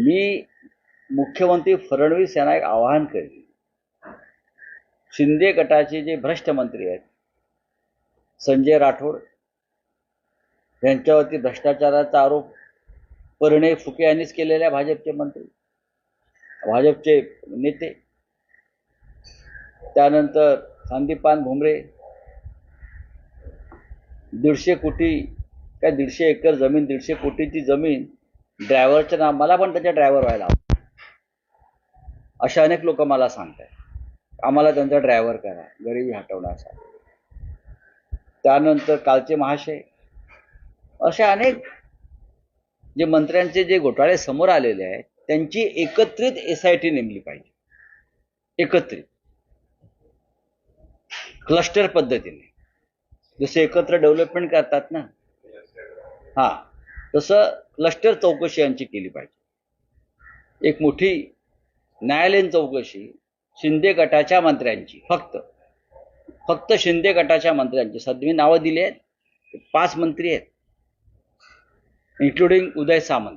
मी मुख्यमंत्री फडणवीस यांना एक आवाहन करेन. शिंदे गटाचे जे भ्रष्ट मंत्री आहेत संजय राठोड यांच्यावरती भ्रष्टाचाराचा आरोप परिणय फुके यांनीच केलेले आहे भाजपचे मंत्री भाजपचे नेते त्यानंतर संदीपान भुमरे दीडशे कोटी काय दीडशे एकर जमीन दीडशे कोटीची जमीन ड्रायव्हरचं नाव मला पण त्याच्या ड्रायव्हर व्हायला आवडतं. अशा अनेक लोक मला सांगतात आम्हाला त्यांचा ड्रायव्हर करा गरिबी हटवण्यासाठी त्यानंतर कालचे महाशय. असे अनेक जे मंत्र्यांचे जे घोटाळे समोर आलेले आहेत त्यांची एकत्रित एस आय टी नेमली पाहिजे. एकत्रित. क्लस्टर पद्धतीने. जसे एकत्र डेव्हलपमेंट करतात ना. हा. तसं क्लस्टर चौकशी यांची केली पाहिजे. एक मोठी न्यायालयीन चौकशी शिंदे गटाच्या मंत्र्यांची फक्त. फक्त शिंदे गटाच्या मंत्र्यांची. सध्या मी नावं दिली आहेत पाच मंत्री आहेत. इन्क्लुडिंग उदय सामंत.